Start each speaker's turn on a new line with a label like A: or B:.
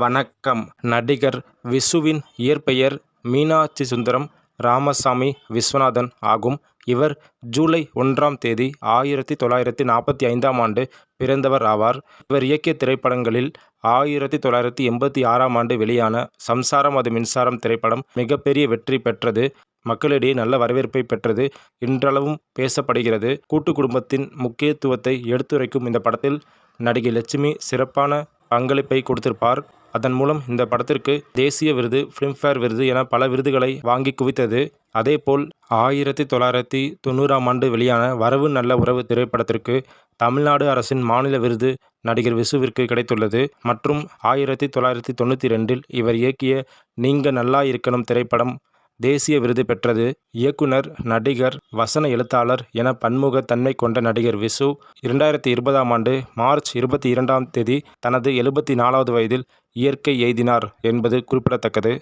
A: வணக்கம். நடிகர் விஷுவின் இயற்பெயர் மீனாட்சி சுந்தரம் ராமசாமி விஸ்வநாதன் ஆகும். இவர் ஜூலை ஒன்றாம் தேதி ஆயிரத்தி தொள்ளாயிரத்தி நாற்பத்தி ஐந்தாம் ஆண்டு பிறந்தவர் ஆவார். இவர் இயக்கிய திரைப்படங்களில் ஆயிரத்தி தொள்ளாயிரத்தி எண்பத்தி ஆறாம் ஆண்டு வெளியான சம்சாரம் அது மின்சாரம் திரைப்படம் மிகப்பெரிய வெற்றி பெற்றது. மக்களிடையே நல்ல வரவேற்பை பெற்றது. இன்றளவும் பேசப்படுகிறது. கூட்டு குடும்பத்தின் முக்கியத்துவத்தை எடுத்துரைக்கும் இந்த படத்தில் நடிகை லட்சுமி சிறப்பான பங்களிப்பை கொடுத்திருப்பார். அதன் மூலம் இந்த படத்திற்கு தேசிய விருது ஃபிலிம்ஃபேர் விருது என பல விருதுகளை வாங்கி குவித்தது. அதேபோல் ஆயிரத்தி தொள்ளாயிரத்தி தொண்ணூறாம் ஆண்டு வெளியான வரவு நல்ல உறவு திரைப்படத்திற்கு தமிழ்நாடு அரசின் மாநில விருது நடிகர் விசுவிற்கு கிடைத்துள்ளது. மற்றும் ஆயிரத்தி தொள்ளாயிரத்தி தொண்ணூற்றி ரெண்டில் இவர் இயக்கிய நீங்க நல்லா இருக்கணும் திரைப்படம் தேசிய விருது பெற்றது. இயக்குனர் நடிகர் வசன எழுத்தாளர் என பன்முக தன்மை கொண்ட நடிகர் விசு இரண்டாயிரத்தி இருபதாம் ஆண்டு மார்ச் இருபத்தி இரண்டாம் தேதி தனது எழுபத்தி நாலாவது வயதில் இயற்கை எய்தினார் என்பது குறிப்பிடத்தக்கது.